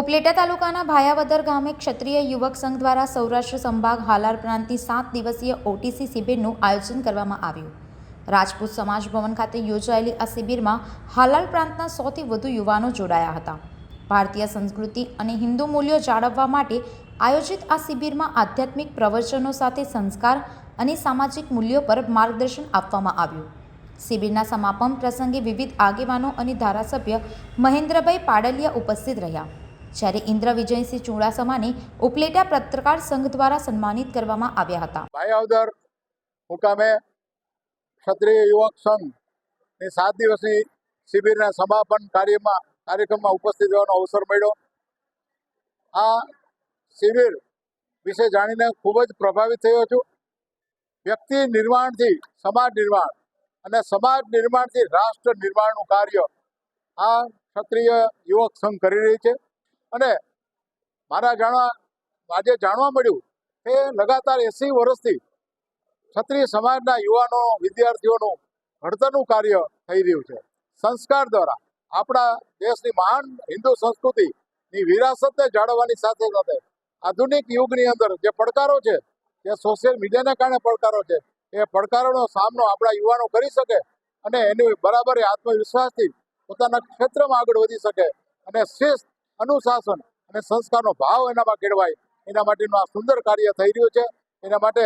ઉપલેટા તાલુકાના ભાયાવદર ગામે ક્ષત્રિય યુવક સંઘ દ્વારા સૌરાષ્ટ્ર સંભાગ હાલાર પ્રાંતની સાત દિવસીય ઓટીસી શિબિરનું આયોજન કરવામાં આવ્યું. રાજપૂત સમાજ ભવન ખાતે યોજાયેલી આ શિબિરમાં હાલાર પ્રાંતના સૌથી વધુ યુવાનો જોડાયા હતા. ભારતીય સંસ્કૃતિ અને હિન્દુ મૂલ્યો જાળવવા માટે આયોજિત આ શિબિરમાં આધ્યાત્મિક પ્રવચનો સાથે સંસ્કાર અને સામાજિક મૂલ્યો પર માર્ગદર્શન આપવામાં આવ્યું. શિબિરના સમાપન પ્રસંગે વિવિધ આગેવાનો અને ધારાસભ્ય મહેન્દ્રભાઈ પાડલિયા ઉપસ્થિત રહ્યા. જ્યારે ઇન્દ્ર વિજયસિંહ ચુડાસમાને ઉપલેટા પત્રકાર સંઘ દ્વારા સન્માનિત કરવામાં આવ્યા હતા. ભાયાવદર મુકામે ક્ષત્રિય યુવક સંઘની સાત દિવસની શિબિરના સમાપન કાર્યમાં, કાર્યક્રમમાં ઉપસ્થિત રહેવાનો અવસર મળ્યો. આ શિબિર વિશે જાણીને ખૂબ જ પ્રભાવિત થયો છું. વ્યક્તિ નિર્માણથી, સમાજ નિર્માણ અને સમાજ નિર્માણથી રાષ્ટ્ર નિર્માણનું કાર્ય આ ક્ષત્રિય યુવક સંઘ કરી રહી છે. અને મારા જાણવા, આજે જાણવા મળ્યું કે લગાતાર એસી વર્ષથી ક્ષત્રિય સમાજના યુવાનો, વિદ્યાર્થીઓનું ઘડતરનું કાર્ય થઈ રહ્યું છે. સંસ્કાર દ્વારા આપણા દેશની મહાન હિન્દુ સંસ્કૃતિની વિરાસતને જાળવવાની સાથે સાથે આધુનિક યુગની અંદર જે પડકારો છે, જે સોશિયલ મીડિયાના કારણે પડકારો છે, એ પડકારોનો સામનો આપણા યુવાનો કરી શકે અને એની બરાબર આત્મવિશ્વાસથી પોતાના ક્ષેત્રમાં આગળ વધી શકે અને શિસ્ત અનુશાસન અને સંસ્કારનો ભાવ એનામાં કેળવાય. એના માટેનું આ સુંદર કાર્ય થઈ રહ્યું છે. એના માટે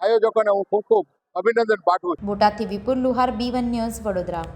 આયોજકોને હું ખૂબ ખૂબ અભિનંદન પાઠવું છું. બોટાદથી Vipul Luhar B one news Vadodara.